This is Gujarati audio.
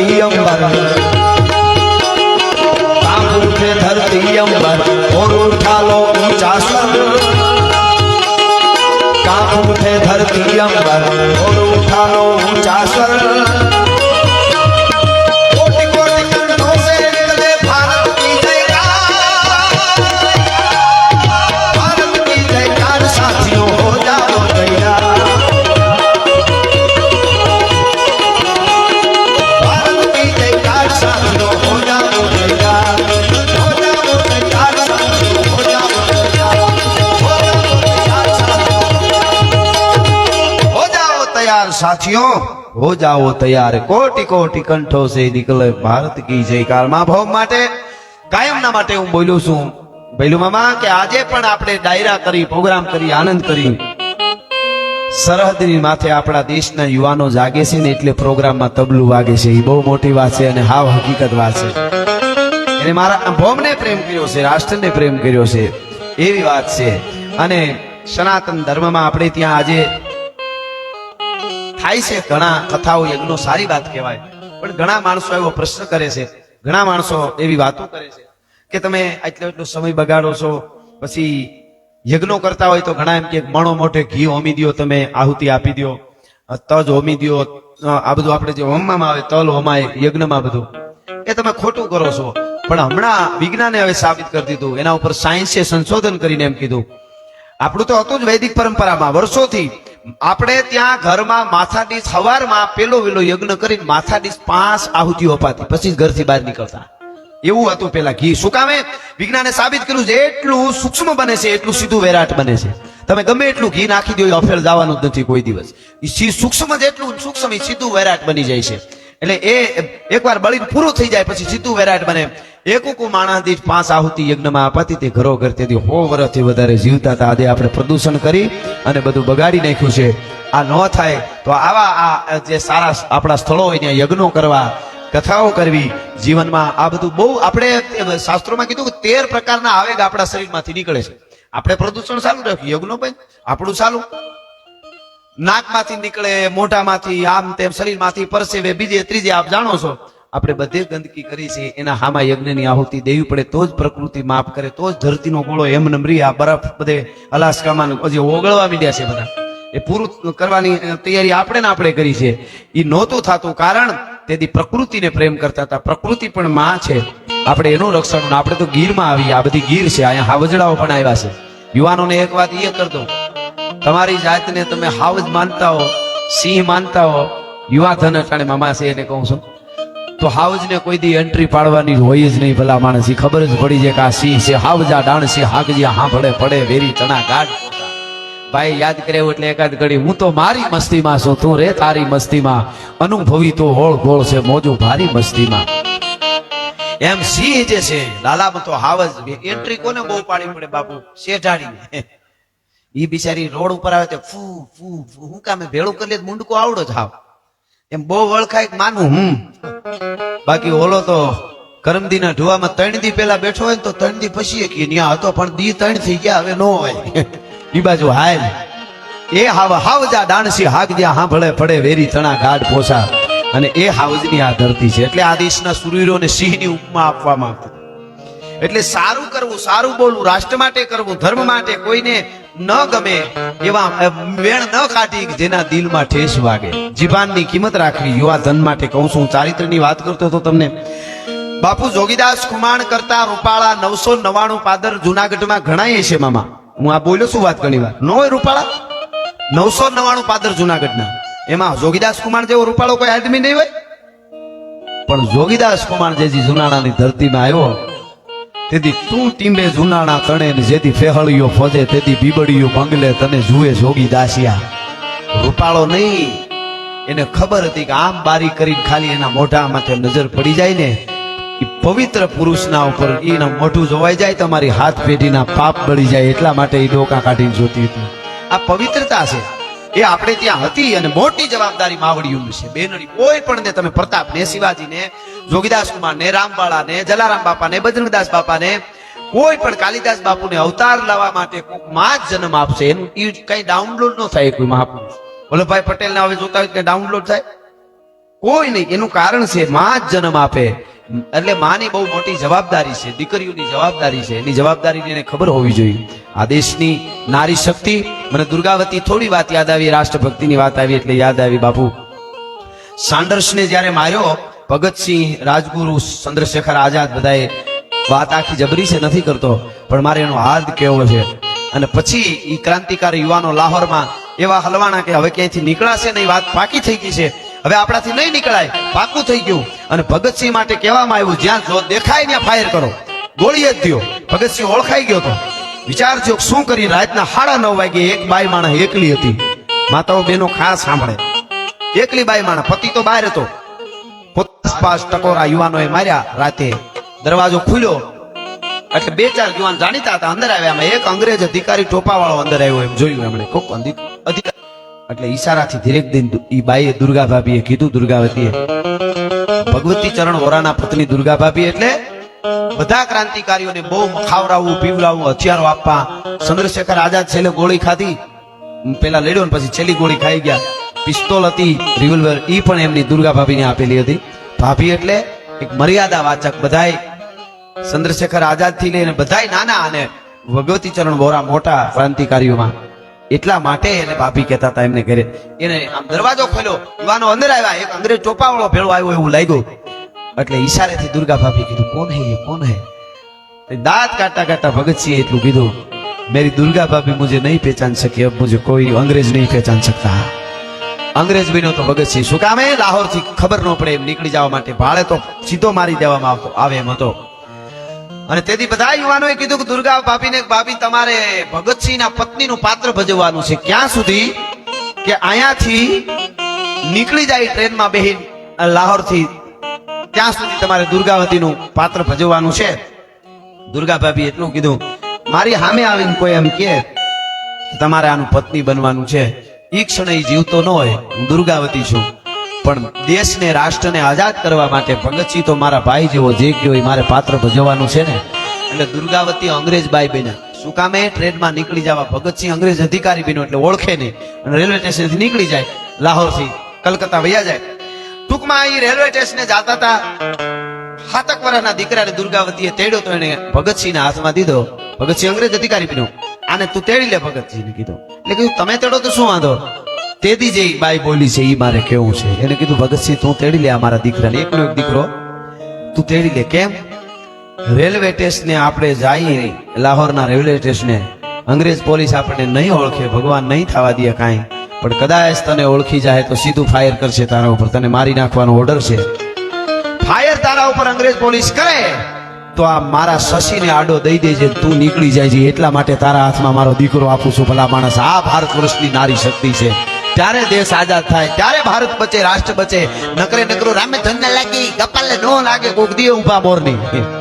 ધરતી અંબર. ઉઠે ધરતી અંબર ઓર ઉઠાલો ઊંચા સ્વર કાંપ ઉઠે ધરતી અંબર ઓર ઉઠાલો ઊંચા સ્વર સાથીઓ હો જાઓ તૈયાર કોટી કોટી કંઠો છે નીકળે ભારત કી જયકાર મહાભાવ માટે કાયમના માટે હું બોલું છું ભૈલું મામા કે આજે પણ આપણે ડાયરા કરી પ્રોગ્રામ કરી આનંદ કરી સરહદની માથે આપણા દેશના યુવાનો જાગે છે ને એટલે પ્રોગ્રામમાં તબલું વાગે છે એ બહુ મોટી વાત છે અને હાવ હકીકત વાત છે। એને મારા ભોમને પ્રેમ કર્યો છે, રાષ્ટ્રને પ્રેમ કર્યો છે, એવી વાત છે। અને સનાતન ધર્મમાં આપણે ત્યાં આજે થાય છે ઘણા કથાઓ યજ્ઞો સારી વાત કહેવાય. પણ ઘણા માણસો એવો પ્રશ્ન કરે છે. ઘણા માણસો એવી વાતો કરે છે કે તમે આટલો એટલો સમય બગાડો છો, પછી યજ્ઞો કરતા હોય તો ઘણા એમ કે મણો મોટે ઘી હોમી દ્યો, તમે આહુતિ આપી દો તજ હોમી દ્યો આ બધું આપણે જે હોમવામાં આવે, તલ હોમાય, યજ્ઞમાં બધું. એ તમે ખોટું કરો છો. પણ હમણાં વિજ્ઞાને હવે સાબિત કરી દીધું. એના ઉપર સાયન્સે સંશોધન કરીને એમ કીધું. આપણું તો હતું જ વૈદિક પરંપરામાં. વર્ષોથી આપણે ત્યાં ઘરમાં માથાદીશ સવારમાં પેલો વેલો યજ્ઞ કરીને માથાદીશ પાંચ આહુતિઓ અપાતી પછી ઘરથી બહાર નીકળતા. એવું હતું પેલા ઘી. શું કામે? વિજ્ઞાને સાબિત કર્યું છે, એટલું સૂક્ષ્મ બને છે, એટલું સીધું વેરાટ બને છે. તમે ગમે એટલું ઘી નાખી દો અફેલ જવાનું જ નથી કોઈ દિવસ. સૂક્ષ્મ જ એટલું સૂક્ષ્મ સીધું વેરાટ બની જાય છે. એટલે એ એકવાર બળીને પૂરું થઈ જાય, પછી સીધું વેરાટ બને. એક ઉકુ માણસ દીઠ પાંચ આહુતિ યજ્ઞમાં અપાતી તે ઘરો ઘર તેથી હો વર્ષથી વધારે જીવતા હતા. આજે આપણે પ્રદૂષણ કરી અને બધું બગાડી નાખ્યું છે. આ ન થાય તો આવા આ જે સારા આપણા સ્થળો હોય ત્યાં યજ્ઞો કરવા, કથાઓ કરવી, જીવનમાં આ બધું બહુ આપણે શાસ્ત્રોમાં કીધું કે તેર પ્રકારના આવેગ આપણા શરીરમાંથી નીકળે છે. આપણે પ્રદૂષણ ચાલુ રાખ્યું. યજ્ઞો ભાઈ આપણું ચાલુ. નાકમાંથી નીકળે, મોઢામાંથી, આમ તેમ શરીરમાંથી પરસેવે, બીજે, ત્રીજે, આપ જાણો છો. આપણે બધે ગંદકી કરી છે, એના હામાં યજ્ઞની આહુતિ દેવી પડે, તો જ પ્રકૃતિ માફ કરે, તો જ ધરતીનો ગોળો એમ નમરી આ બરફ બધે અલાસ્કામાં હજી ઓગળવા મીડ્યા છે બધા. એ પૂરું કરવાની તૈયારી આપણે ને આપણે કરી છે. એ નહોતું થતું કારણ, તેથી પ્રકૃતિને પ્રેમ કરતા હતા. પ્રકૃતિ પણ માં છે. આપણે એનું રક્ષણ આપણે તો ગીરમાં આવી, આ બધી ગીર છે, અહીંયા હાવજડાઓ પણ આવ્યા છે. યુવાનોને એક વાત એ કરતો દઉં. તમારી જાતને તમે હાવજ માનતા હો, સિંહ માનતા હો. યુવા ધન અટાણે મામા છે એને કહું છું. તો હાવજને કોઈ દી એન્ટ્રી પાડવાની હોય જ નહીં ભલા માણસ. ખબર જ પડી છે કે આ સિંહ છે. હાવજા ડાણ છે હાકજી હાંભળે, પડે, વેરી ચણા ગાઢ ભાઈ યાદ કરે એટલે એકાદ ઘડી હું તો મારી મસ્તીમાં છું. તું રે તારી મસ્તીમાં. અનુભવી તો હોળ ગોળ છે, મોજું ભારી મસ્તીમાં. એમ સિંહ જે છે, લાલામાં તો હાવજ એન્ટ્રી કોને બહુ પાડી પડે બાપુ? શેઠાડી ઈ બિચારી રોડ ઉપર આવે તો ફૂ ફૂ ફૂ. હું કામે ભેળું કરી લે મુંડકો આવડો જ હાવ. એમ બહુ વળખાય માનું હું. બાકી ઓલો તો કરમદીના ઢુવામાં ત્રણ દી પેલા બેઠો હોય તો ત્રણ દી પછી કે ન્યા હતો, પણ દી ત્રણ થઈ ગયા, હવે નો હોય. એ બાજુ હાલ. એ હાવ હાવજા ડાણસી હાક જ્યાં હાંભળે પડે, વેરી તણા ગાઢ પોસા. અને એ હાવજની આ ધરતી છે. એટલે આ દેશના સુરવીરોને સિંહની ઉપમા આપવામાં આવતી એટલે સારું કરવું, સારું બોલવું, રાષ્ટ્ર માટે કરવું, ધર્મ માટે, કોઈને ન ગમે એવા વેણ ન કાઢી જેના દિલમાં ઠેસ વાગે. જીવાનની કિંમત રાખવી યુવા ધન માટે કહું છું. ચારિત્રની વાત કરતો હતો તમને. બાપુ જોગીદાસ કુમાણ કરતા રૂપાળા નવસો નવાણું પાદર જુનાગઢમાં ઘણાય છે મામા. હું આ બોલ્યો છું વાત ઘણી વાર. ન હોય રૂપાળા? નવસો નવાણું પાદર જુનાગઢના. એમાં જોગીદાસ કુમાર જેવો રૂપાળો કોઈ આદમી નહીં હોય? પણ જોગીદાસ કુમાર જેજી જુનાળાની ધરતીમાં આવ્યો તેથી તું ટીંબે જુનાણા તણે ને જેથી ફેહળીઓ ફોજે, તેથી બીબડીઓ બંગલે તને જુએ જોગી દાસિયા. રૂપાળો નહીં. એને ખબર હતી કે આમ બારી કરીને ખાલી એના મોઢા માથે નજર પડી જાય ને એ પવિત્ર પુરુષના ઉપર એના મોઢું જોવાઈ જાય, તમારી હાથ પેઢીના પાપ બળી જાય, એટલા માટે એ ડોકા કાઢીને જોતી હતી. આ પવિત્રતા છે. એ આપણે ત્યાં હતી અને મોટી જવાબદારી માવડીઓની છે. બેનડી, કોઈ પણ ને તમે પ્રતાપ ને શિવાજી ને જોગીદાસ કુમાર ને રામવાળા જલારામ બાપા ને બજરંગદાસ બાપાને, કોઈ પણ કાલિદાસ બાપુને અવતાર લાવવા માટે માં જ જન્મ આપશે. એનું એ કઈ ડાઉનલોડ ન થાય કોઈ મહાપુરુષ. વલ્લભભાઈ પટેલ ને હવે જોતા હોય કે ડાઉનલોડ થાય? કોઈ નહીં, એનું કારણ છે માં જ જન્મ આપે. એટલે માની બહુ મોટી જવાબદારી છે, દીકરીઓની જવાબદારી છે. એની જવાબદારી એને ખબર હોવી જોઈએ. આ દેશની નારી શક્તિ. મને દુર્ગાવતી થોડી વાત યાદ આવી, રાષ્ટ્રભક્તિની વાત આવી એટલે યાદ આવી, બાપુ. સાન્ડર્સને જ્યારે માર્યો, ભગતસિંહ, રાજગુરુ, ચંદ્રશેખર આઝાદ બધાએ વાત આખી જબરી છે, નથી કરતો, પણ મારે એનો હાર્દ કેવો છે. અને પછી એ ક્રાંતિકારી યુવાનો લાહોરમાં એવા હલવાણા કે હવે ક્યાંયથી નીકળાશે નહીં વાત પાકી થઈ ગઈ છે. હવે આપણાથી નહીં નીકળાય, પાકું થઈ ગયું. અને ભગતસિંહ માટે કહેવામાં આવ્યું, જ્યાં જો દેખાય ત્યાં ફાયર કરો. ગોળી જ દો ભગતસિંહ ઓળખાઈ ગયો તો. વિચારજો શું કરી રાતના સાડા નવ વાગે એક બાઈ માણસ એકલી હતી. માતાઓ બેનો ખાસ સાંભળે. એકલી બાઈ માણસ. પતિ તો બહાર હતો. પાંચ ટકોરા યુવાનોએ માર્યા. રાતે દરવાજો ખુલ્યો. એટલે બે ચાર યુવાન જાણીતા હતા. અંદર આવ્યા. અમે એક અંગ્રેજ અધિકારી ટોપા વાળો અંદર આવ્યો એમ જોયું એમણે. કોક અધિ- અધિકારી એટલે ઈશારાથી ધીરેક દિન ઈ બાઈએ દુર્ગા ભાભીએ કીધું, દુર્ગાવતીએ ભગવતી ચરણ વોરાના પત્ની દુર્ગા ભાભી એટલે બધા ક્રાંતિકારીઓને બહુ ખાવડાવવું પીવડાવવું હથિયારો આપવા. ચંદ્રશેખર આઝાદ છેલ્લે ગોળી ખાધી. પેલા લડ્યો ને પછી છેલ્લી ગોળી ખાઈ ગયા. પિસ્તોલ હતી રિવોલ્વર એ પણ એમની દુર્ગા ભાભીને આપેલી હતી. ભાભી એટલે એક મર્યાદા વાચક બધાય. ચંદ્રશેખર આઝાદથી લઈને બધાય નાના અને ભગવતી ચરણ બોરા મોટા ક્રાંતિકારીઓમાં. એટલા માટે એને ભાભી કહેતા હતા એમને ઘરે. એને આમ દરવાજો ખોલ્યો. યુવાનો અંદર આવ્યા. એક અંગ્રેજ ચોપાવાળો ભેળો આવ્યો એવું લાગ્યું. એટલે ઈશારેથી દુર્ગા ભાભી કીધું, કોણ હે કોણ હે? દાંત કાટા કાટા ભગતસિંહ એટલું કીધું, મેરી દુર્ગા ભાભી મુજે નહીં પહેચાન સકી અબ મુજે કોઈ અંગ્રેજ નહીં પહેચાન શકતા. અંગ્રેજ બીનો તો ભગતસિંહ, શું કામે? લાહોરથી ખબર ન પડે એમ નીકળી જવા માટે ભાડે તો સીધો મારી દેવામાં આવતો, આવે એમ હતો. અને તેથી બધા યુવાનોએ કીધું કે, દુર્ગા ભાભીને ભાભી, તમારે ભગતસિંહના પત્નીનું પાત્ર ભજવવાનું છે. ક્યાં સુધી? કે અહીંયાથી નીકળી જાય ટ્રેનમાં બેહીન લાહોરથી ત્યાં સુધી તમારે દુર્ગાવતીનું પાત્ર ભજવવાનું છે. દુર્ગા ભાભી એટલું કીધું, મારી સામે આવીને કોઈ એમ કે તમારે આનું પત્ની બનવાનું છે. ઈ ક્ષણે જીવતો ન હોય, હું દુર્ગાવતી છું. પણ દેશને, રાષ્ટ્રને આઝાદ કરવા માટે ભગતસિંહ તો મારા ભાઈ જેવો જે કયો એ મારે પાત્ર ભજવવાનું છે ને. એટલે દુર્ગાવતી અંગ્રેજ બાઈ બન્યા. શું કામે? ટ્રેનમાં નીકળી જવા. ભગતસિંહ અંગ્રેજ અધિકારી બન્યો, એટલે ઓળખે નહીં. અને રેલવે સ્ટેશનથી નીકળી જાય. લાહોરથી કલકત્તા વયા જાય. ટૂંકમાં એ રેલવે સ્ટેશને જાતા હતા હાતક વર્ષના દીકરાને દુર્ગાવતીએ તેડ્યો તો એને ભગતસિંહના હાથમાં દીધો. ભગતસિંહ અંગ્રેજ અધિકારી પીનો આને તું તેડી લે, ભગતસિંહને કીધું. એટલે કીધું, તમે તેડો તો શું વાંધો? તેથી જે બાઈ બોલી છે એ મારે કેવું છે? એને કીધું, ભગતસિંહ, તું તેડી લે આ મારા દીકરાને. એકનો એક દીકરો. તું તેડી લે. કેમ? રેલવે સ્ટેશને આપણે જઈએ લાહોરના રેલવે સ્ટેશને. અંગ્રેજ પોલીસ આપણને નહીં ઓળખે. ભગવાન નહીં થવા દે કાંઈ. પણ કદાચ તને ઓળખી જાય તો સીધું ફાયર કરશે તારા ઉપર. તને મારી નાખવાનો ઓર્ડર છે. ફાયર તારા ઉપર અંગ્રેજ પોલીસ કરે. તો આ મારા શશીને આડો દઈ દેજે. તું નીકળી જાય છે. એટલા માટે તારા હાથમાં મારો દીકરો આપું છું. ભલા માણસ, આ ભારત વર્ષની નારી શક્તિ છે. ત્યારે દેશ આઝાદ થાય, ત્યારે ભારત બચે, રાષ્ટ્ર બચે. નકરે નકરો રામે ધન લાગી કપાલે નો લાગે, કોક દીએ ઊભા મોરની.